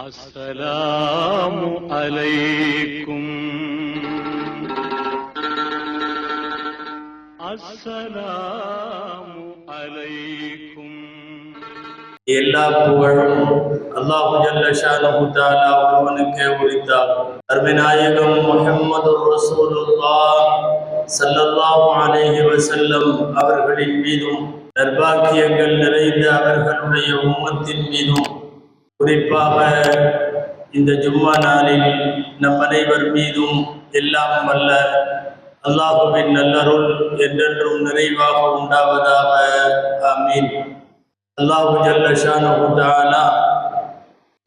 السلام عليكم السلام عليكم எல்லா புகழும் அல்லாஹு ஜல்ல ஷானஹு தஆலா ஒருவனுக்கே உரித்தாகும் அருமைநாயகம் முஹம்மது ரசூலுல்லாஹ் ஸல்லல்லாஹு அலைஹி வஸல்லம் அவர்களின் மீதும் நற்பாக்கியங்கள் நிறைந்த அவர்களுடைய உம்மத்தின் மீதும் குறிப்பாக இந்த ஜும்மா நாளில் நம் அனைவர் மீதும் எல்லாம் வல்ல அல்லாஹுவின் நல்லருள் என்றென்றும் நிறைவாக உண்டாவதாக. ஆமீன். அல்லாஹு ஜல்லஷானா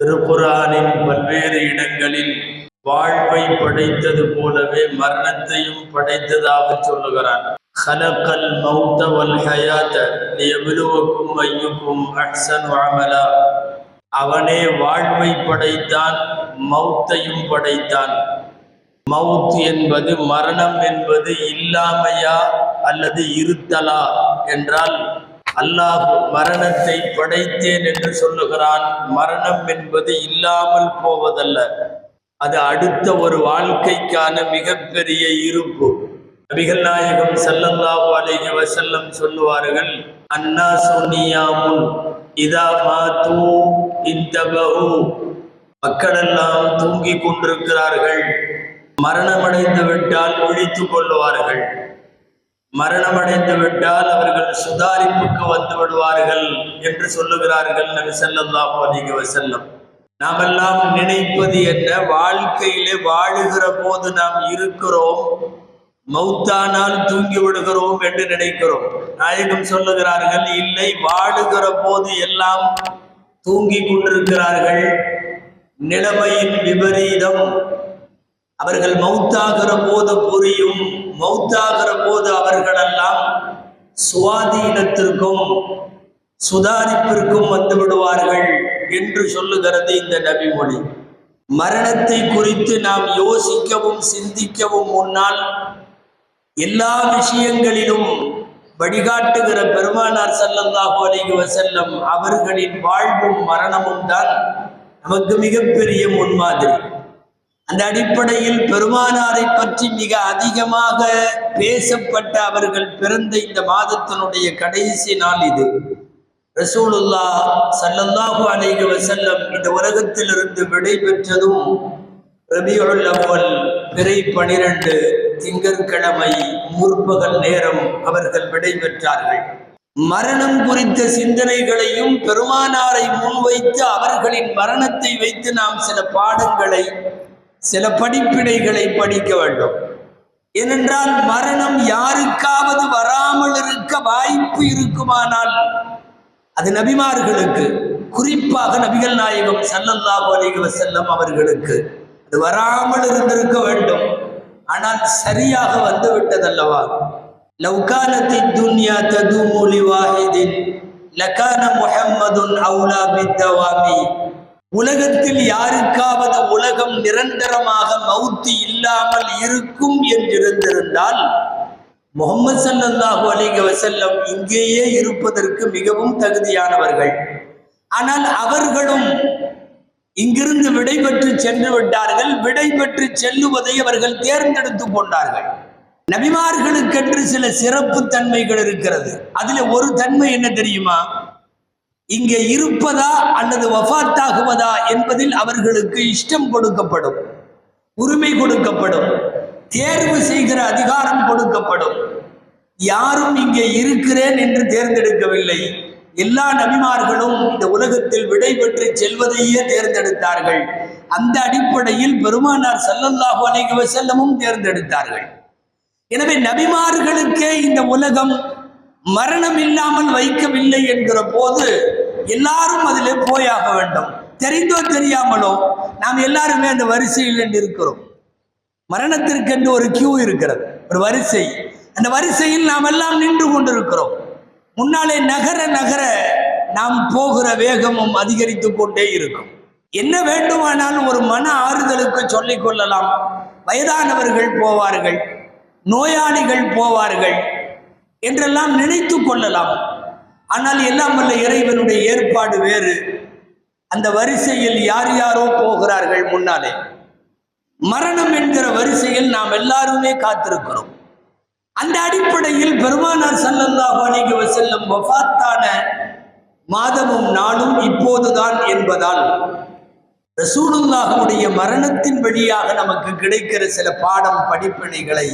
திருக்குரானின் பல்வேறு இடங்களில் வாழ்வை படைத்தது போலவே மரணத்தையும் படைத்ததாக சொல்லுகிறான். ஹலக்கல் மௌத்த வல் ஹயாத்த எவ்வளவுக்கும் ஐயுக்கும் அஹ்சன் வாமலா அவனே வாழ்வை படைத்தான் மௌத்தையும் படைத்தான். மவுத் என்பது மரணம் என்பது இல்லாமையா அல்லது இருத்தலா என்றால் அல்லாஹ் மரணத்தை படைத்தேன் என்று சொல்லுகிறான். மரணம் என்பது இல்லாமல் போவதல்ல. அது அடுத்த ஒரு வாழ்க்கைக்கான மிகப்பெரிய இருப்பு. நபிகள் நாயகம் ஸல்லல்லாஹு அலைஹி வசல்லம் சொல்லுவார்கள் அன்னா சோனியாமுன் இதா மாத்து இந்தபஹு மக்களெல்லாம் தூங்கிக் கொண்டிருக்கிறார்கள். மரணமடைந்து விட்டால் ஒழித்துக் கொள்வார்கள் மரணமடைந்து விட்டால் அவர்கள் சுதாரிப்புக்கு வந்து விடுவார்கள் என்று சொல்லுகிறார்கள் நபி ஸல்லல்லாஹு அலைஹி நாம் நாமெல்லாம் நினைப்பது என்ன? வாழ்க்கையிலே வாழுகிற போது நாம் இருக்கிறோம். மௌத்தானால் தூங்கி விடுகிறோம் என்று நினைக்கிறோம். நாயகம் சொல்லுகிறார்கள் இல்லை வாடுகிற போது எல்லாம் தூங்கி கொண்டிருக்கிறார்கள். நிலைமையின் விபரீதம். அவர்கள் மௌத்தாகிற போது புரியும். மௌத்தாகிற போது அவர்களெல்லாம் சுவாதீனத்திற்கும் சுதாரிப்பிற்கும் வந்து விடுவார்கள் என்று சொல்லுகிறது இந்த நபிமொழி மரணத்தை குறித்து நாம் யோசிக்கவும் சிந்திக்கவும் முன்னால் எல்லா விஷயங்களிலும் வழிகாட்டுகிற பெருமானார் ஸல்லல்லாஹு அலைஹி வஸல்லம் அவர்களின் வாழ்வும் மரணமும் தான் நமக்கு மிகப்பெரிய முன்மாதிரி. அந்த அடிப்படையில் பெருமானாரை பற்றி மிக அதிகமாக பேசப்பட்ட அவர்கள் பிறந்த இந்த மாதத்தினுடைய கடைசி நாள் இது. ரசூலுல்லா சல்லல்லாஹு அலைஹி செல்லம் இந்த உலகத்திலிருந்து விடை பெற்றதும் ரபியுல் அவ்வல் பிறை பனிரெண்டு திங்கட்கிழமை முற்பகல் நேரம் அவர்கள் விடைபெற்றார்கள். மரணம் குறித்த சிந்தனைகளையும் பெருமானாரை முன்வைத்து அவர்களின் மரணத்தை வைத்து நாம் சில பாடங்களை சில படிப்பினைகளை படிக்க வேண்டும். ஏனென்றால் மரணம் யாருக்காவது வராமல் இருக்க வாய்ப்பு இருக்குமானால் அது நபிமார்களுக்கு குறிப்பாக நபிகள் நாயகம் ஸல்லல்லாஹு அலைஹி வஸல்லம் அவர்களுக்கு அது வராமல் இருந்திருக்க வேண்டும். ஆனால் சரியாக வந்து விட்டதல்லவா லவ்கானத்தி துன்யா ததுமு வாஹிதின் லகான முஹம்மதுன் அவுலா பித்தவாமி. உலகத்தில் யாருக்காவது உலகம் நிரந்தரமாக மௌத்து இல்லாமல் இருக்கும் என்றிருந்திருந்தால் முகமது ஸல்லல்லாஹு அலிக வசல்லம் இங்கேயே இருப்பதற்கு மிகவும் தகுதியானவர்கள். ஆனால் அவர்களும் இங்கிருந்து விடைபெற்று சென்று விட்டார்கள். விடைபெற்று செல்லுவதை அவர்கள் தேர்ந்தெடுத்து கொண்டார்கள். நபிமார்களுக்கென்று சில சிறப்பு தன்மைகள் இருக்கிறது. அதுல ஒரு தன்மை என்ன தெரியுமா? இங்கே இருப்பதா அல்லது வஃத்தாகுவதா என்பதில் அவர்களுக்கு இஷ்டம் கொடுக்கப்படும். உரிமை கொடுக்கப்படும். தேர்வு செய்கிற அதிகாரம் கொடுக்கப்படும். யாரும் இங்கே இருக்கிறேன் என்று தேர்ந்தெடுக்கவில்லை. எல்லா நபிமார்களும் இந்த உலகத்தில் விடை பெற்று செல்வதையே தேர்ந்தெடுத்தார்கள். அந்த அடிப்படையில் பெருமானார் ஸல்லல்லாஹு அலைஹி செல்லமும் தேர்ந்தெடுத்தார்கள். எனவே நபிமார்களுக்கே இந்த உலகம் மரணம் இல்லாமல் வைக்கவில்லை என்கிற போது எல்லாரும் அதில் போயாக வேண்டும். தெரிந்தோ தெரியாமலோ நாம் எல்லாருமே அந்த வரிசையில் இருக்கிறோம். மரணத்திற்கென்று ஒரு கியூ இருக்கிறது. ஒரு வரிசை. அந்த வரிசையில் நாம் எல்லாம் நின்று கொண்டிருக்கிறோம். முன்னாலே நகர நகர நாம் போகிற வேகமும் அதிகரித்து கொண்டே இருக்கும். என்ன வேண்டுமானாலும் ஒரு மன ஆறுதலுக்கு சொல்லிக் கொள்ளலாம். வயதானவர்கள் போவார்கள் நோயாளிகள் போவார்கள் என்றெல்லாம் நினைத்து கொள்ளலாம். ஆனால் எல்லாம் வல்ல இறைவனுடைய ஏற்பாடு வேறு. அந்த வரிசையில் யார் யாரோ போகிறார்கள் முன்னாலே. மரணம் என்கிற வரிசையில் நாம் எல்லாருமே காத்திருக்கிறோம். அந்த அடிப்படையில் பெருமானார் ஸல்லல்லாஹு அலைஹி செல்லும் வஃத்தான மாதமும் நாளும் இப்போதுதான் என்பதால் ரசூலுல்லாஹுடைய மரணத்தின் வழியாக நமக்கு கிடைக்கிற சில பாடம் படிப்பினைகளை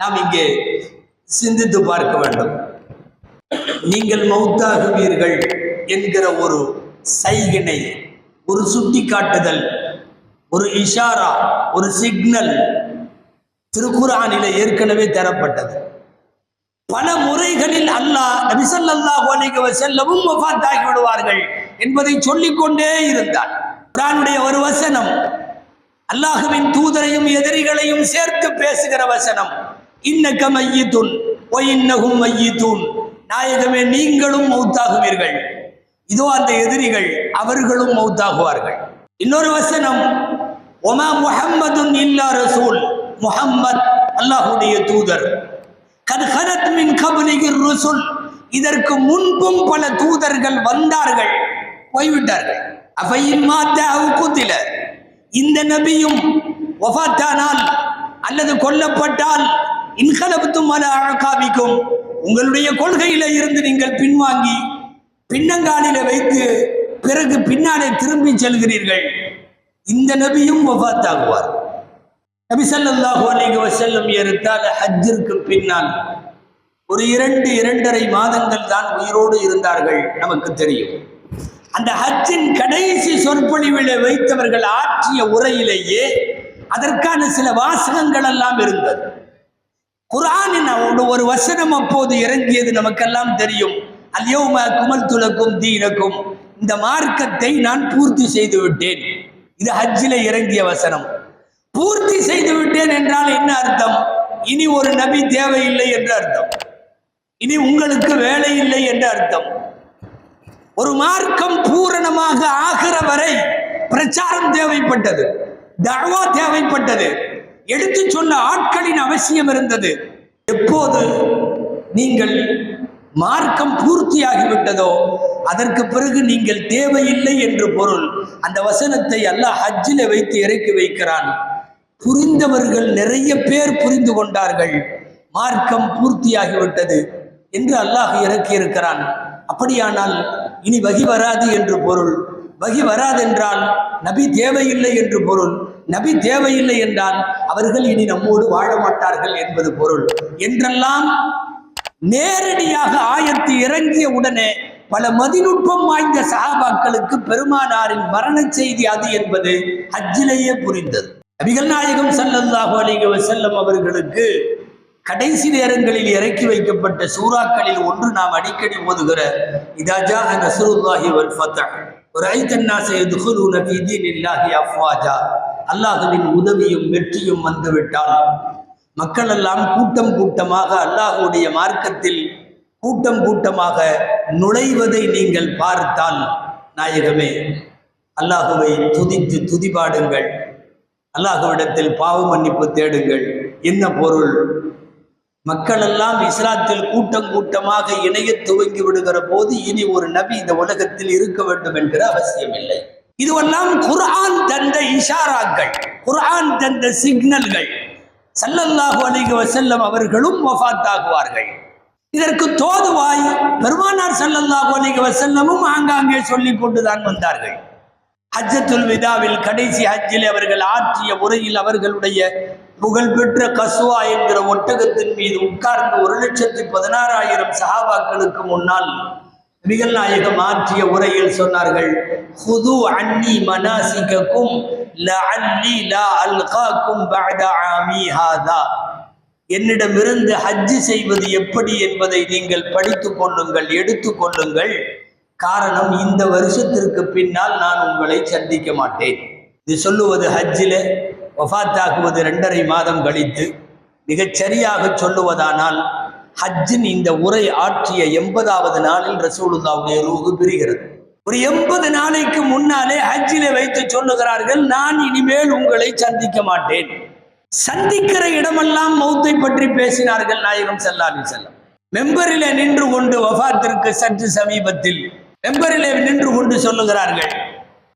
நாம் இங்கே சிந்தித்து பார்க்க வேண்டும். நீங்கள் மௌத்தாகுவீர்கள் என்கிற ஒரு சைகினை ஒரு சுட்டிக்காட்டுதல் ஒரு இஷாரா ஒரு சிக்னல் திருக்குறானில ஏற்கனவே தரப்பட்டது. பல முறைகளில் அல்லாஹ் நபிசல்லாஹு அலைஹி செல்லவும் வஃபாத்தாகி விடுவார்கள் என்பதை சொல்லிக்கொண்டே இருந்தார் குரானுடைய ஒரு வசனம் அல்லாஹுவின் தூதரையும் எதிரிகளையும் சேர்த்து பேசுகிற வசனம் இன்னக மையித்துன் ஒய் இன்னகும் மையித்துன் நாயகமே நீங்களும் மௌத்தாகுவீர்கள். இதோ அந்த எதிரிகள் அவர்களும் மௌத்தாகுவார்கள். இன்னொரு வசனம் ஒமா முஹம்மதுன் இல்லா ரசூல் முஹம்மத் அல்லாஹுடைய தூதர் கத்ஹரத் மின் கபலிகிர் ருசுல் இதற்கு முன்பும் பல தூதர்கள் வந்தார்கள் போய்விட்டார்கள் அவையின் மாத்த அவுக்குத்தில இந்த நபியும் ஒஃபாத்தானால் அல்லது கொல்லப்பட்டால் இன்கலபத்தும் மல அழகாவிக்கும் உங்களுடைய கொள்கையில இருந்து நீங்கள் பின்வாங்கி பின்னங்காலில வைத்து பிறகு பின்னாலே திரும்பி செல்கிறீர்கள் இந்த நபியும் வஃபாத்தாகுவார் நபி ஸல்லல்லாஹு அலிக வசல்லம் ஏறத்தாழ ஹஜ்ஜிற்கு பின்னால் ஒரு இரண்டு இரண்டரை மாதங்கள் தான் உயிரோடு இருந்தார்கள் நமக்கு தெரியும். அந்த ஹஜ்ஜின் கடைசி சொற்பொழிவிலே வைத்தவர்கள் ஆற்றிய உரையிலேயே அதற்கான சில வாசகங்கள் எல்லாம் இருந்தது. குரானின் ஒரு- ஒரு வசனம் அப்போது இறங்கியது நமக்கெல்லாம் தெரியும். அல்யோம குமல் துலக்கும் தீனக்கும். இந்த மார்க்கத்தை நான் பூர்த்தி செய்து விட்டேன். இது ஹஜ்ஜிலே இறங்கிய வசனம். பூர்த்தி செய்து விட்டேன் என்றால் என்ன அர்த்தம்? இனி ஒரு நபி தேவையில்லை என்று அர்த்தம். இனி உங்களுக்கு வேலை இல்லை என்று அர்த்தம். ஒரு மார்க்கம் பூரணமாக ஆகிற வரை பிரச்சாரம் தேவைப்பட்டது. தர்வா தேவைப்பட்டது. எடுத்து சொன்ன ஆட்களின் அவசியம் இருந்தது. எப்போது? நீங்கள் மார்க்கம் பூர்த்தியாகிவிட்டதோ அதற்கு பிறகு நீங்கள் தேவையில்லை என்று பொருள். அந்த வசனத்தை அல்லாஹ் ஹஜ்ஜில வைத்து இறக்கி வைக்கிறான். புரிந்தவர்கள் நிறைய பேர் புரிந்து கொண்டார்கள். மார்க்கம் பூர்த்தியாகிவிட்டது என்று அல்லாஹ் இறக்கி இருக்கிறான் அப்படியானால் இனி வகி வராது என்று பொருள். வகி வராதென்றால் நபி தேவையில்லை என்று பொருள். நபி தேவையில்லை என்றால் அவர்கள் இனி நம்மோடு வாழ மாட்டார்கள் என்பது பொருள். என்றெல்லாம் நேரடியாக ஆயத்து இறங்கிய உடனே பல மதிநுட்பம் வாய்ந்த சகாபாக்களுக்கு பெருமானாரின் மரண செய்தி அது என்பது ஹஜ்ஜிலேயே புரிந்தது. நபிகள் நாயகம் சல்லல்லாஹு அலிக செல்லம் அவர்களுக்கு கடைசி நேரங்களில் இறக்கி வைக்கப்பட்ட சூறாக்களில் ஒன்று நாம் அடிக்கடி ஓதுகிற இதாஜா நசருல்லாஹி வல் ஃபத்ஹ் வரைத்தன் நாஸ யதுகுலூன ஃபீ தீனில்லாஹி அஃப்வாஜா. அல்லாஹ்வின் உதவியும் வெற்றியும் வந்துவிட்டால் மக்கள் எல்லாம் கூட்டம் கூட்டமாக அல்லாஹுடைய மார்க்கத்தில் கூட்டம் கூட்டமாக நுழைவதை நீங்கள் பார்த்தால் நாயகமே அல்லாஹுவை துதித்து துதிபாடுங்கள். அல்லாஹுவிடத்தில் பாவ மன்னிப்பு தேடுங்கள். என்ன பொருள்? மக்கள் எல்லாம் இஸ்லாத்தில் கூட்டம் கூட்டமாக இணைய துவங்கி விடுகிற போது இனி ஒரு நபி இந்த உலகத்தில் இருக்க வேண்டும் என்கிற அவசியம் இல்லை. இதுவெல்லாம் குர்ஆன் தந்த இஷாராக்கள் குர்ஆன் தந்த சிக்னல்கள். சல்லல்லாஹு அலைஹி வசல்லம் அவர்களும் வஃபாத்தாகுவார்கள் இதற்கு தோதுவாய் பெருமானார் சல்லல்லாஹு அலைஹி வசல்லமும் ஆங்காங்கே சொல்லி கொண்டுதான் வந்தார்கள். ஹஜ்ஜத்துல் விதாவில் கடைசி ஹஜ்ஜில் அவர்கள் ஆற்றிய உரையில் அவர்களுடைய புகழ்பெற்ற கஸ்வா என்கிற ஒட்டகத்தின் மீது உட்கார்ந்து ஒரு லட்சத்தி பதினாறாயிரம் சஹாபாக்களுக்கு முன்னால் நபிகள் நாயகம் ஆற்றிய உரையில் சொன்னார்கள் ஹுது அன்னி மனாசிகக்கும் லஅல்லி லா அல்காக்கும் பஅத ஆமி ஹாதா. என்னிடமிருந்து ஹஜ்ஜு செய்வது எப்படி என்பதை நீங்கள் படித்துக் கொள்ளுங்கள் எடுத்து கொள்ளுங்கள். காரணம் இந்த வருஷத்திற்கு பின்னால் நான் உங்களை சந்திக்க மாட்டேன். இது சொல்லுவது ஹஜ்ஜில் ஒஃபாத்தாகுவது ரெண்டரை மாதம் கழித்து. மிகச் சரியாக சொல்லுவதானால் ஹஜ்ஜின் இந்த உரை ஆற்றிய எண்பதாவது நாளில் ரசூலுல்லாவுடைய ரூகு பிரிகிறது. ஒரு எண்பது நாளைக்கு முன்னாலே ஹஜ்ஜிலே வைத்து சொல்லுகிறார்கள் நான் இனிமேல் உங்களை சந்திக்க மாட்டேன். சந்திக்கிற இடமெல்லாம் மௌத்தை பற்றி பேசினார்கள் நாயகம் ஸல்லல்லாஹு செல்லம் மெம்பரிலே நின்று கொண்டு வஃபாத்திற்கு சற்று சமீபத்தில் மெம்பரிலே நின்று கொண்டு சொல்லுகிறார்கள்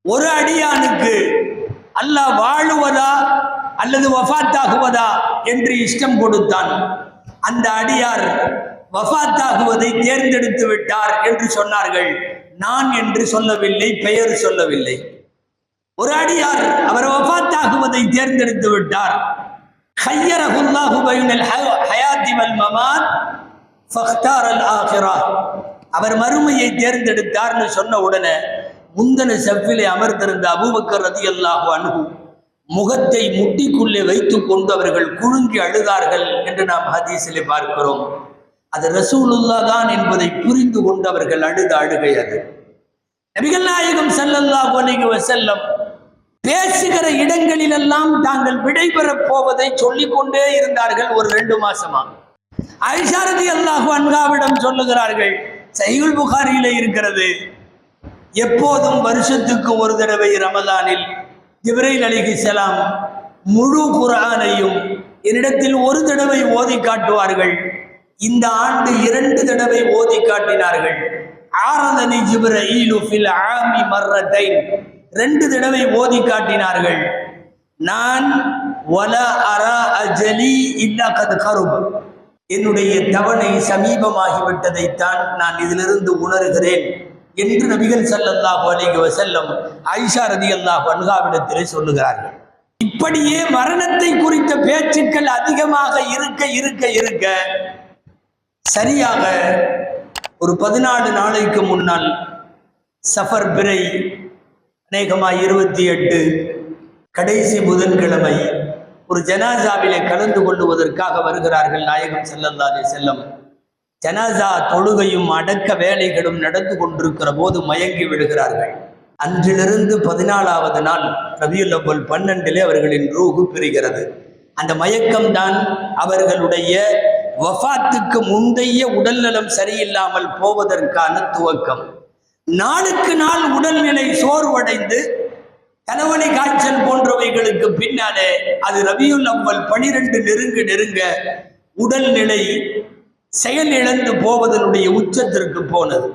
ஒரு அடியானுக்கு அல்லாஹ் வாழுவதா அல்லது வஃபாத்தாகுவதா என்று இஷ்டம் கொடுத்தான். அந்த அடியார் வஃத்தாகுவதை தேர்ந்தெடுத்து விட்டார் என்று சொன்னார்கள். நான் என்று சொல்லவில்லை பெயர் சொல்லவில்லை. ஒரு அடியார் அவர் வஃத்தாகுவதை தேர்ந்தெடுத்து விட்டார். ஹையரஹுல்லாஹு அவர் மறுமையை தேர்ந்தெடுத்தார்னு சொன்ன உடனே முந்தன செவ்விலே அமர்ந்திருந்த அபூபக்கர் ரதியல்லாஹு அன்ஹு முகத்தை முட்டிக்குள்ளே வைத்துக் கொண்டு அவர்கள் குழுங்கி அழுதார்கள் என்று நாம் ஹதீஸிலே பார்க்கிறோம். அது ரசூலுல்லா தான் என்பதை புரிந்து கொண்டு அவர்கள் அழுத அழுகை அது. நபிகள் நாயகம் செல்லல்லா அலைஹி செல்லம் பேசுகிற இடங்களிலெல்லாம் தாங்கள் விடைபெறப் போவதை சொல்லிக் கொண்டே இருந்தார்கள் ஒரு ரெண்டு மாசமா. ஐஷாரதி அல்லாஹு அன்காவிடம் சொல்லுகிறார்கள் சைகுல் புகாரியில இருக்கிறது. எப்போதும் வருஷத்துக்கு ஒரு தடவை ரமதானில் ஜிப்ரைல் அலிஹிஸ்ஸலாம் முழு குரானையும் என்னிடத்தில் ஒரு தடவை ஓதி காட்டுவார்கள். இந்த ஆண்டு இரண்டு தடவை ஓதி காட்டினார்கள். ஆரதனி ஜிப்ரஈலு ஃபில் ஆமி மர்ரத்தைன் ரெண்டு தடவை ஓதி காட்டினார்கள். நான் வல அரா அஜலி இல்லா கத் கரும் என்னுடைய தவணை சமீபமாகிவிட்டதைத்தான் நான் இதிலிருந்து உணர்கிறேன். என்று நபிகள் ஸல்லல்லாஹு அலைஹி ஐஷா ஆயிஷா ரதியல்லாஹு அன்ஹாவிடத்திலே சொல்லுகிறார்கள். இப்படியே மரணத்தை குறித்த பேச்சுக்கள் அதிகமாக இருக்க இருக்க இருக்க சரியாக ஒரு பதினாலு நாளைக்கு முன்னால் சஃபர் பிறை அநேகமாக இருபத்தி எட்டு கடைசி புதன்கிழமை ஒரு ஜனாசாவிலே கலந்து கொள்ளுவதற்காக வருகிறார்கள் நாயகம் செல்லல்லாதே செல்லம் ஜனாசா தொழுகையும் அடக்க வேலைகளும் நடந்து கொண்டிருக்கிற போது மயங்கி விடுகிறார்கள். அன்றிலிருந்து பதினாலாவது நாள் ரவியுல் அவ்வல் பன்னெண்டிலே அவர்களின் ரூகு பிரிகிறது. அந்த மயக்கம்தான் அவர்களுடைய வஃபாத்துக்கு முந்தைய உடல்நலம் சரியில்லாமல் போவதற்கான துவக்கம். நாளுக்கு நாள் உடல்நிலை சோர்வடைந்து கலவணி காய்ச்சல் போன்றவைகளுக்கு பின்னாலே அது ரவியுல் அவ்வல் பனிரெண்டு நெருங்க நெருங்க உடல்நிலை செயல் இழந்து போவதனுடைய உச்சத்திற்கு போனது.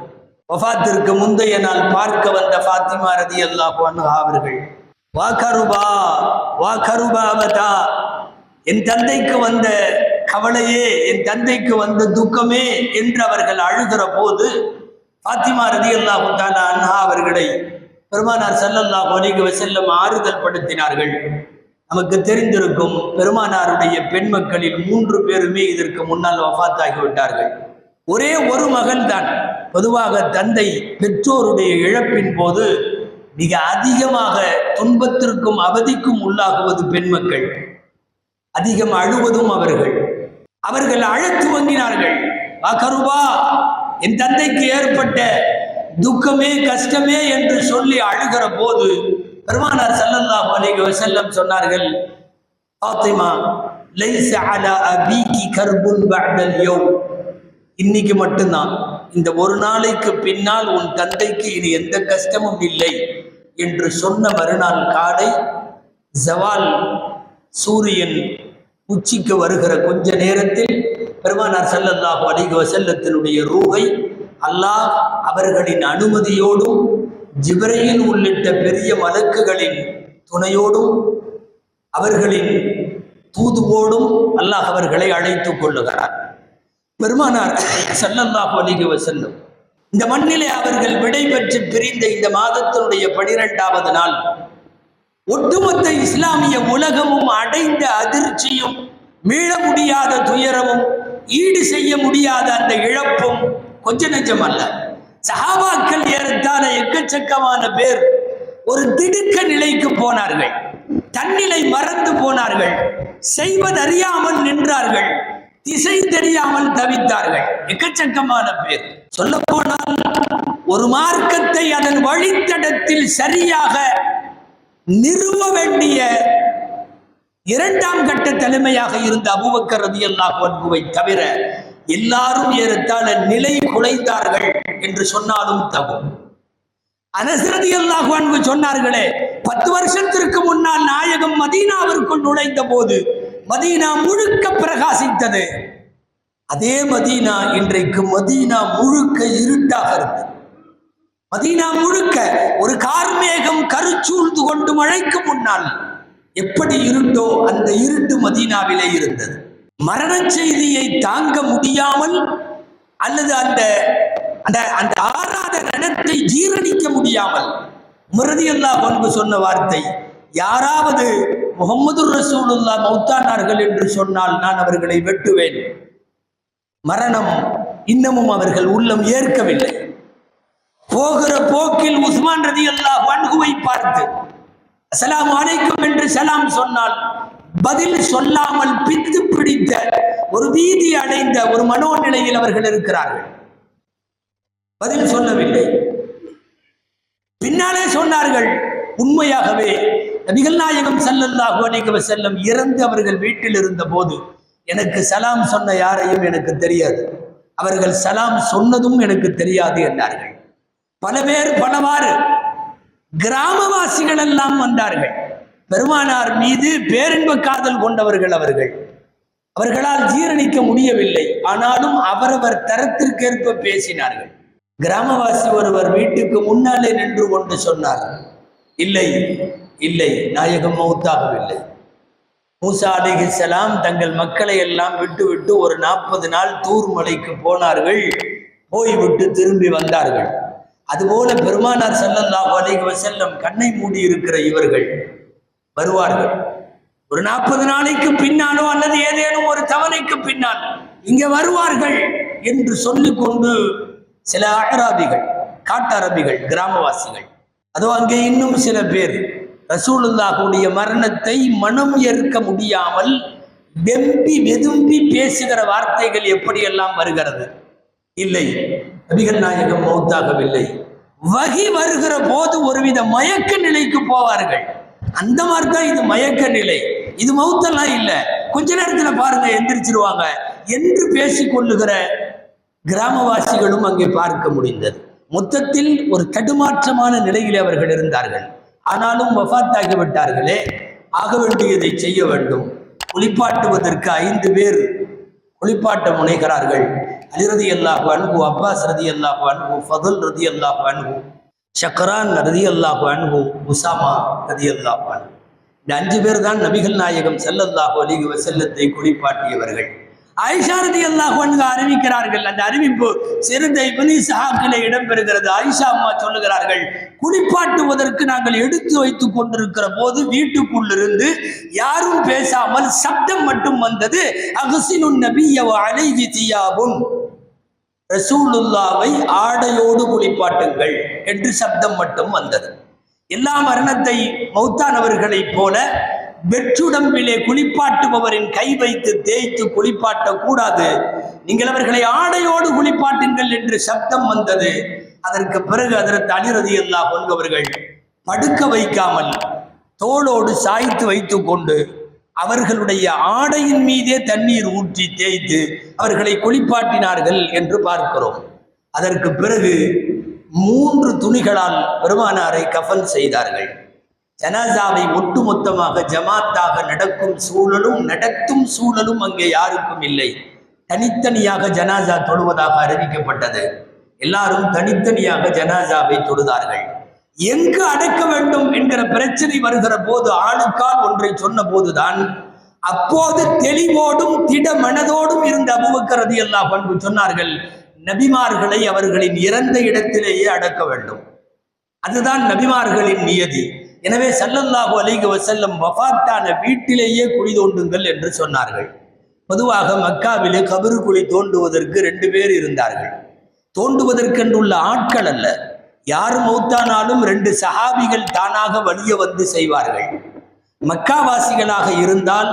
வஃபாத்திற்கு முந்தைய நாள் பார்க்க வந்த ஃபாத்திமா ரதி அல்லாஹ் அவர்கள் வா கருபா வா கருபாவதா என் தந்தைக்கு வந்த கவலையே என் தந்தைக்கு வந்த துக்கமே என்று அவர்கள் அழுகிற போது ஃபாத்திமா ரதி அல்லாஹு அன்ஹா அவர்களை பெருமானார் ஸல்லல்லாஹு அலைஹி செல்லும் ஆறுதல் படுத்தினார்கள் நமக்கு தெரிந்திருக்கும் பெருமானாருடைய பெண் மக்களில் மூன்று பேருமே இதற்கு முன்னால் வஃபாத்தாகி விட்டார்கள் ஒரே ஒரு மகன் தான் பொதுவாக தந்தை பெற்றோருடைய இழப்பின் போது மிக அதிகமாக துன்பத்திற்கும் அவதிக்கும் உள்ளாகுவது பெண் மக்கள். அதிகம் அழுவதும் அவர்கள். அவர்கள் அழத் துவங்கினார்கள் "வா கருவா என் தந்தைக்கு ஏற்பட்ட துக்கமே கஷ்டமே என்று சொல்லி அழுகிற போது பெருமானார் ஸல்லல்லாஹு அலைஹி செல்லம் சொன்னார்கள் பாத்திமா லைஸ அலா அபீகி கர்புன் பஅதல் யௌம். இன்னைக்கு மட்டும்தான். இந்த ஒரு நாளைக்கு பின்னால் உன் தந்தைக்கு இனி எந்த கஷ்டமும் இல்லை என்று சொன்ன மறுநாள் காலை ஜவால் சூரியன் உச்சிக்கு வருகிற கொஞ்ச நேரத்தில் பெருமானார் செல்லல்லாஹு அலைஹி வசல்லத்தினுடைய ரூகை அல்லாஹ் அவர்களின் அனுமதியோடும் ஜிப்ரையில் உள்ளிட்ட பெரிய மலக்குகளின் துணையோடும் அவர்களின் தூதுவோடும் அல்லாஹ் அவர்களை அழைத்துக் கொள்ளுகிறார். பெருமானார் ஸல்லல்லாஹு அலைஹி செல்லும் இந்த மண்ணிலே அவர்கள் விடைபெற்று பிரிந்த இந்த மாதத்தினுடைய பனிரெண்டாவது நாள் ஒட்டுமொத்த இஸ்லாமிய உலகமும் அடைந்த அதிர்ச்சியும் மீள முடியாத துயரமும் ஈடு செய்ய முடியாத அந்த இழப்பும் கொஞ்ச நெஞ்சம் அல்ல. சஹாபாக்கள் ஏறத்தாழ எக்கச்சக்கமான பேர். ஒரு திடுக்க நிலைக்கு போனார்கள். தன்னிலை மறந்து போனார்கள். செய்வதறியாமல் நின்றார்கள். திசை தெரியாமல் தவித்தார்கள். எக்கச்சக்கமான பேர். சொல்ல போனால் ஒரு மார்க்கத்தை அதன் வழித்தடத்தில் சரியாக நிறுவ வேண்டிய இரண்டாம் கட்ட தலைமையாக இருந்த அபுபக்கர் ரதியல்லாஹு அன்ஹுவை தவிர எல்லாரும் ஏறத்தாழ நிலை குலைந்தார்கள் என்று சொன்னாலும் தகும். அனசரதி அல்லாஹு அன்பு சொன்னார்களே பத்து வருஷத்திற்கு முன்னால் நாயகம் மதீனாவிற்குள் நுழைந்த போது மதீனா முழுக்க பிரகாசித்தது. அதே மதீனா இன்றைக்கு மதீனா முழுக்க இருட்டாக இருந்தது. மதீனா முழுக்க ஒரு கார்மேகம் கருச்சூழ்ந்து கொண்டு மழைக்கு முன்னால் எப்படி இருட்டோ அந்த இருட்டு மதீனாவிலே இருந்தது. மரண செய்தியை தாங்க முடியாமல் அல்லது அந்த அந்த அந்த ஆறாத ரணத்தை ஜீரணிக்க முடியாமல் மிருதி அல்லாஹ் பண்பு சொன்ன வார்த்தை யாராவது முகமது ரசூலுல்லா மௌத்தானார்கள் என்று சொன்னால் நான் அவர்களை வெட்டுவேன். மரணம் இன்னமும் அவர்கள் உள்ளம் ஏற்கவில்லை. போகிற போக்கில் உஸ்மான் ரதி அல்லாஹ் வன்குவை பார்த்து அசலாம் அலைக்கும் என்று சலாம் சொன்னால் பதில் சொல்லாமல் பித்து பிடித்த ஒரு வீதி அடைந்த ஒரு மனோநிலையில் அவர்கள் இருக்கிறார்கள். பதில் சொல்லவில்லை. பின்னாலே சொன்னார்கள் உண்மையாகவே நபிகள் நாயகம் ஸல்லல்லாஹு செல்லம் இறந்து அவர்கள் வீட்டில் இருந்த போது எனக்கு சலாம் சொன்ன யாரையும் எனக்கு தெரியாது. அவர்கள் சலாம் சொன்னதும் எனக்கு தெரியாது என்றார்கள். பல பேர் பலவாறு கிராமவாசிகள் எல்லாம் வந்தார்கள். பெருமானார் மீது பேரின்ப காதல் கொண்டவர்கள் அவர்கள். அவர்களால் ஜீரணிக்க முடியவில்லை. ஆனாலும் அவரவர் தரத்திற்கேற்ப பேசினார்கள். கிராமவாசி ஒருவர் வீட்டுக்கு முன்னாலே நின்று கொண்டு சொன்னார் இல்லை இல்லை நாயகம் மௌத்தாகவில்லை. மூசா அலைஹிஸ்ஸலாம் தங்கள் மக்களை எல்லாம் விட்டுவிட்டு ஒரு நாற்பது நாள் தூர் மலைக்கு போனார்கள். போய்விட்டு திரும்பி வந்தார்கள். அதுபோல பெருமானார் ஸல்லல்லாஹு அலிக செல்லம் கண்ணை மூடி இருக்கிற இவர்கள் வருவார்கள். ஒரு நாற்பது நாளைக்கு பின்னாலோ அல்லது ஏதேனும் ஒரு தவணைக்கு பின்னால் இங்க வருவார்கள் என்று சொல்லிக்கொண்டு சில அகராபிகள் காட்டரபிகள் கிராமவாசிகள் அதோ அங்கே இன்னும் சில பேர் ரசூலுல்லாஹுடைய மரணத்தை மனம் ஏற்க முடியாமல் வெம்பி வெதும்பி பேசுகிற வார்த்தைகள் எப்படியெல்லாம் வருகிறது? இல்லை. நபிகள் நாயகம் மௌத்தாகவில்லை. வகி வருகிற போது ஒருவித மயக்க நிலைக்கு போவார்கள். அந்த மாதிரி தான் இது மயக்க நிலை இது மௌத்தெல்லாம் இல்லை. கொஞ்ச நேரத்தில் பாருங்க எந்திரிச்சிருவாங்க. என்று பேசிக்கொள்ளுகிற கிராமவாசிகளும் அங்கே பார்க்க முடிந்தது. மொத்தத்தில் ஒரு தடுமாற்றமான நிலையில் அவர்கள் இருந்தார்கள். ஆனாலும் வஃபாத்தாகி விட்டார்களே ஆக வேண்டியதை செய்ய வேண்டும். குளிப்பாட்டுவதற்கு ஐந்து பேர் குளிப்பாட்ட முனைகிறார்கள். அலிரதி அல்லாஹ் அன்பு அப்பாஸ் ரதி அல்லாஹ் அன்பு ஃபதுல் ரதி அல்லாஹ் அன்பு ஷக்கரான் ரதி அல்லாஹு அன்பு உசாமா ரதி அல்லாஹு அன்பு இந்த அஞ்சு பேர் தான் நபிகள் நாயகம் செல்லல்லாஹு அலிகு வஸல்லத்தை குளிப்பாட்டியவர்கள். ஆயிஷா ரதி அல்லாஹு அன்பு அறிவிக்கிறார்கள் அந்த அறிவிப்பு சிறந்த இப்னி சஹாக்கிலே இடம்பெறுகிறது. ஆயிஷா அம்மா சொல்லுகிறார்கள் குளிப்பாட்டுவதற்கு நாங்கள் எடுத்து வைத்துக் கொண்டிருக்கிற போது வீட்டுக்குள்ளிருந்து யாரும் பேசாமல் சப்தம் மட்டும் வந்தது அகசினு நபிய அலைவி தியாபுன். ரசூலுல்லாவை ஆடையோடு குளிப்பாட்டுங்கள் என்று சப்தம் மட்டும் வந்தது. எல்லா மரணத்தை மௌத்தானவர்களைப் போல வெற்றுடம்பிலே குளிப்பாட்டுபவரின் கை வைத்து தேய்த்து குளிப்பாட்ட கூடாது நீங்கள் அவர்களை ஆடையோடு குளிப்பாட்டுங்கள் என்று சப்தம் வந்தது. அதற்கு பிறகு அதற்கு அலிரதி எல்லா கொண்டவர்கள் படுக்க வைக்காமல் தோளோடு சாய்த்து வைத்துக் கொண்டு அவர்களுடைய ஆடையின் மீதே தண்ணீர் ஊற்றி தேய்த்து அவர்களை குளிப்பாட்டினார்கள் என்று பார்க்கிறோம். அதற்கு பிறகு மூன்று துணிகளால் பெருமானாரை கஃன் செய்தார்கள். ஜனாசாவை ஒட்டுமொத்தமாக ஜமாத்தாக நடக்கும் சூழலும் நடத்தும் சூழலும் அங்கே யாருக்கும் இல்லை. தனித்தனியாக ஜனாசா தொழுவதாக அறிவிக்கப்பட்டது. எல்லாரும் தனித்தனியாக ஜனாசாவை தொழுதார்கள். எங்கு அடக்க வேண்டும் என்கிற பிரச்சனை வருகிற போது ஆளுக்கால் ஒன்றை சொன்ன போதுதான் அப்போது தெளிவோடும் திட மனதோடும் இருந்த அபுபக்கரதி எல்லா பண்பு சொன்னார்கள் நபிமார்களை அவர்களின் இறந்த இடத்திலேயே அடக்க வேண்டும். அதுதான் நபிமார்களின் நியதி. எனவே சல்லல்லாஹு அலிக வசல்லம் வஃபாத்தான வீட்டிலேயே குழி தோண்டுங்கள் என்று சொன்னார்கள். பொதுவாக மக்காவிலே கபரு குழி தோண்டுவதற்கு ரெண்டு பேர் இருந்தார்கள். தோண்டுவதற்கென்றுள்ள ஆட்கள் அல்ல யார் மௌத்தானாலும் ரெண்டு சஹாபிகள் தானாக வழிய வந்து செய்வார்கள். மக்காவாசிகளாக இருந்தால்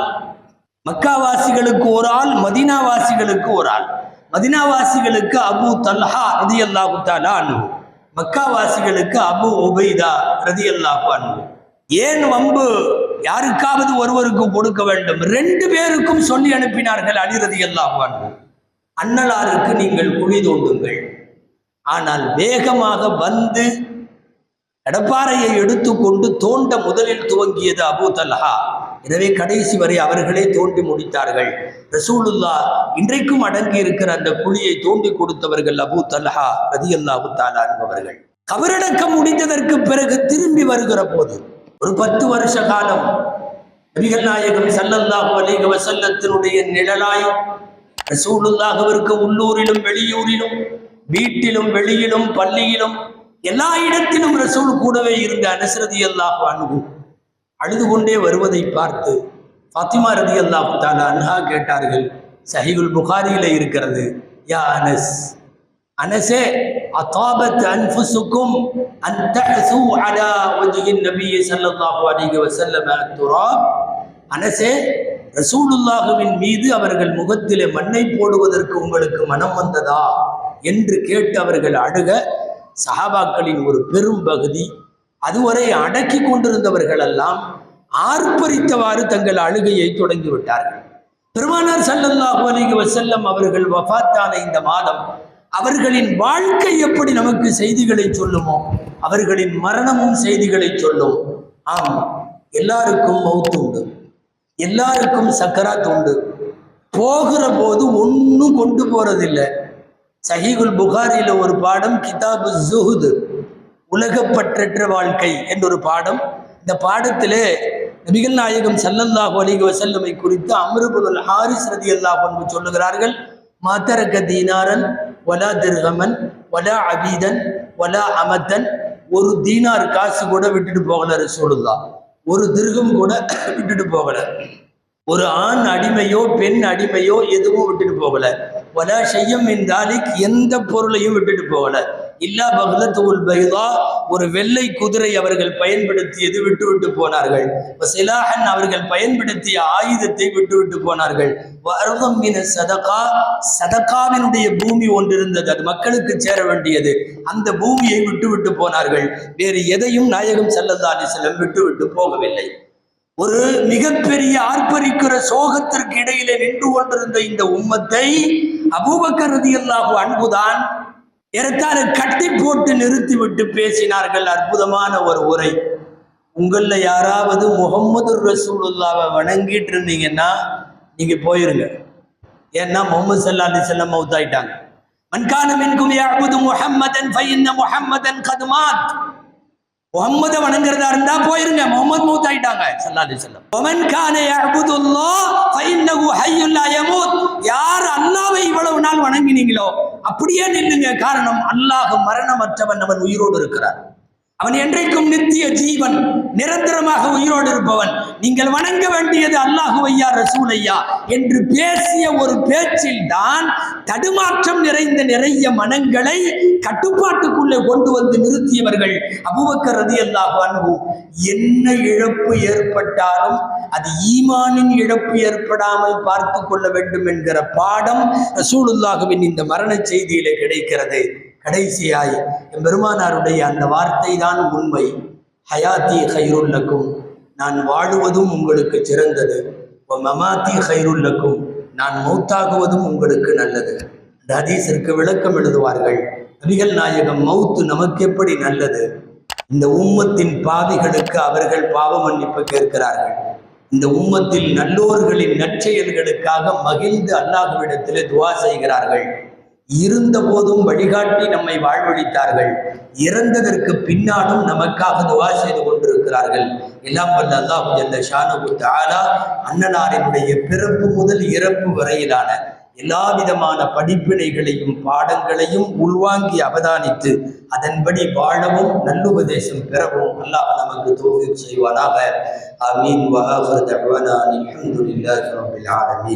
மக்காவாசிகளுக்கு ஒரு ஆள் மதினாவாசிகளுக்கு ஒரு ஆள். மதினாவாசிகளுக்கு அபு தல்ஹா ரதி அல்லாஹு தாலா மக்காவாசிகளுக்கு அபு உபைதா ரதி அல்லாஹு அனு ஏன் வம்பு? யாருக்காவது ஒருவருக்கு கொடுக்க வேண்டும். ரெண்டு பேருக்கும் சொல்லி அனுப்பினார்கள் அலி ரதி அல்லாஹு அனு அன்னலாருக்கு நீங்கள் குழி தோண்டுங்கள். ஆனால் வேகமாக வந்து எடப்பாறையை எடுத்துக்கொண்டு தோண்ட முதலில் துவங்கியது அபூ தல்ஹா. எனவே கடைசி வரை அவர்களே தோண்டி முடித்தார்கள். ரசூலுல்லா இன்றைக்கும் அடங்கி இருக்கிற அந்த குழியை தோண்டி கொடுத்தவர்கள் அபூ தல்ஹா ரதி அல்லாஹு தாலா என்பவர்கள். கபரடக்கம் முடிந்ததற்கு பிறகு திரும்பி வருகிற போது ஒரு பத்து வருஷ காலம் நபிகள் நாயகம் ஸல்லல்லாஹு அலைஹி வசல்லத்தினுடைய நிழலாய் ரசூலுல்லாஹ்விற்கு உள்ளூரிலும் வெளியூரிலும் வீட்டிலும் வெளியிலும் பள்ளியிலும் எல்லா இடத்திலும் ரசூல் கூடவே இருந்த அனுசரதி அல்லாஹ் அணுகு அழுது கொண்டே வருவதை பார்த்து ஃபாத்திமா ரதி அல்லாஹு தாலா அன்ஹா கேட்டார்கள் சஹிகுல் புகாரியில இருக்கிறது யா அனஸ். அனசே அத்தாபத் அன்புசுக்கும் அன் தஹசு அலா வஜ்ஹின் நபி ஸல்லல்லாஹு அலைஹி வஸல்லம் துராப். அனசே ரசூலுல்லாஹுவின் மீது அவர்கள் முகத்திலே மண்ணை போடுவதற்கு உங்களுக்கு மனம் வந்ததா? என்று கேட்டு அவர்கள் அழுக சஹாபாக்களின் ஒரு பெரும் பகுதி அதுவரை அடக்கி கொண்டிருந்தவர்கள் எல்லாம் ஆர்ப்பரித்தவாறு தங்கள் அழுகையை தொடங்கிவிட்டார்கள் பெருமானார் சல்லல்லாஹு அலிக வசல்லம் அவர்கள் வஃபாத்தான இந்த மாதம் அவர்களின் வாழ்க்கை எப்படி நமக்கு செய்திகளை சொல்லுமோ அவர்களின் மரணமும் செய்திகளை சொல்லும். ஆம் எல்லாருக்கும் மௌத்து உண்டு. எல்லாருக்கும் சக்கராத் உண்டு. போகிற போது ஒன்றும் கொண்டு போறதில்லை. சஹீகுல் புகாரியில் ஒரு பாடம் கிதாபு ஜுஹுது உலகப்பற்றற்ற வாழ்க்கை என்றொரு பாடம். இந்த பாடத்திலே நபிகள் நாயகம் சல்லல்லாஹு அலிக வசல்லமை குறித்து அம்ருபுல் ஹாரிஸ் ரதியல்லாஹு என்று சொல்லுகிறார்கள் மாத்தரக்க தீனாரன் வலா திருகமன் வலா அபீதன் வலா அமத்தன் ஒரு தீனார் காசு கூட விட்டுட்டு போகல ரசூலுல்லா. ஒரு திருகம் கூட விட்டுட்டு போகல. ஒரு ஆண் அடிமையோ பெண் அடிமையோ எதுவும் விட்டுட்டு போகல. வலா செய்யும் என்றாலிக் எந்த பொருளையும் விட்டுட்டு போகல. இல்லா பகலத்துல் பைதா ஒரு வெள்ளை குதிரை அவர்கள் பயன்படுத்தியது விட்டு விட்டு போனார்கள். சிலாஹன் அவர்கள் பயன்படுத்திய ஆயுதத்தை விட்டு விட்டு போனார்கள். வருதம் மீன சதகா சதகாவினுடைய பூமி ஒன்று இருந்தது அது மக்களுக்கு சேர வேண்டியது. அந்த பூமியை விட்டு விட்டு போனார்கள். வேறு எதையும் நாயகம் ஸல்லல்லாஹு செல்லம் விட்டுவிட்டு விட்டு விட்டு போகவில்லை. ஒரு மிகப்பெரிய ஆர்ப்பரிக்கிற சோகத்திற்கு இடையிலே நின்று கொண்டிருந்த இந்த உம்மத்தை அபூபக்கர் அல்லாஹு அன்புதான் ஏறத்தாழ கட்டி போட்டு நிறுத்திவிட்டு பேசினார்கள். அற்புதமான ஒரு உரை. உங்களில் யாராவது முகம்மது ரசூலுல்லாவை வணங்கிட்டு இருந்தீங்கன்னா நீங்க போயிருங்க. ஏன்னா முகமது சல்லா அலி செல்லம் மௌத்தாயிட்டாங்க மன்கான மின்கும் யாபுது முஹம்மதன் ஃபைன்ன முஹம்மதன் கதுமாத் முகம்மத வணங்குறதா இருந்தா போயிருங்க. முகமது மௌத் ஆயிட்டாங்க ஸல்லல்லாஹு அலைஹி வஸல்லம். ஒமன் கான யஅபுதுல்லாஹ் ஃபஇன்னஹு ஹய்யுன் லா யமூத். யார் அல்லாஹ்வை இவ்வளவு நாள் வணங்கினீங்களோ அப்படியே நில்லுங்க. காரணம் அல்லாஹ் மரணமற்றவன் அவன் உயிரோடு இருக்கிறார் அவன் என்றைக்கும் நித்திய ஜீவன் நிரந்தரமாக உயிரோடு இருப்பவன். நீங்கள் வணங்க வேண்டியது அல்லாஹுவையா ரசூலையா என்று பேசிய ஒரு பேச்சில் தான் தடுமாற்றம் நிறைந்த நிறைய மனங்களை கட்டுப்பாட்டுக்குள்ளே கொண்டு வந்து நிறுத்தியவர்கள் அபுபக்கர் ரதி அல்லாஹ் அன்பு என்ன இழப்பு ஏற்பட்டாலும் அது ஈமானின் இழப்பு ஏற்படாமல் பார்த்து கொள்ள வேண்டும் என்கிற பாடம் ரசூலுல்லாஹுவின் இந்த மரண செய்தியிலே கிடைக்கிறது. கடைசியாய். என் பெருமானாருடைய அந்த வார்த்தை தான் உண்மை ஹயாத்தி ஹைருல்லக்கும் நான் வாழுவதும் உங்களுக்கு சிறந்தது. மமாத்தி ஹைருல்லக்கும் நான் மௌத்தாகுவதும் உங்களுக்கு நல்லது. இந்த ஹதீஸிற்கு விளக்கம் எழுதுவார்கள். நபிகள் நாயகம் மௌத்து நமக்கு எப்படி நல்லது? இந்த உம்மத்தின் பாவிகளுக்கு அவர்கள் பாவ மன்னிப்பு கேட்கிறார்கள். இந்த உம்மத்தில் நல்லோர்களின் நற்செயல்களுக்காக மகிழ்ந்து அல்லாஹுவிடத்திலே துவா செய்கிறார்கள். இருந்த போதும் வழிகாட்டி நம்மை வாழ்வழித்தார்கள். இறந்ததற்கு பின்னாலும் நமக்காக துவா செய்து கொண்டிருக்கிறார்கள். எல்லாம் வல்ல அல்லாஹ் ஜல்ல ஷானு தாலா அண்ணனாரினுடைய பிறப்பு முதல் இறப்பு வரையிலான எல்லா விதமான படிப்பினைகளையும் பாடங்களையும் உள்வாங்கி அவதானித்து அதன்படி வாழவும் நல்லுபதேசம் பெறவும் அல்லாஹ் நமக்கு தோல்வி செய்வானாக. அமீன் வஹாஃபர் தஅவானா அல்ஹம்துலில்லாஹி ஆலமீன்.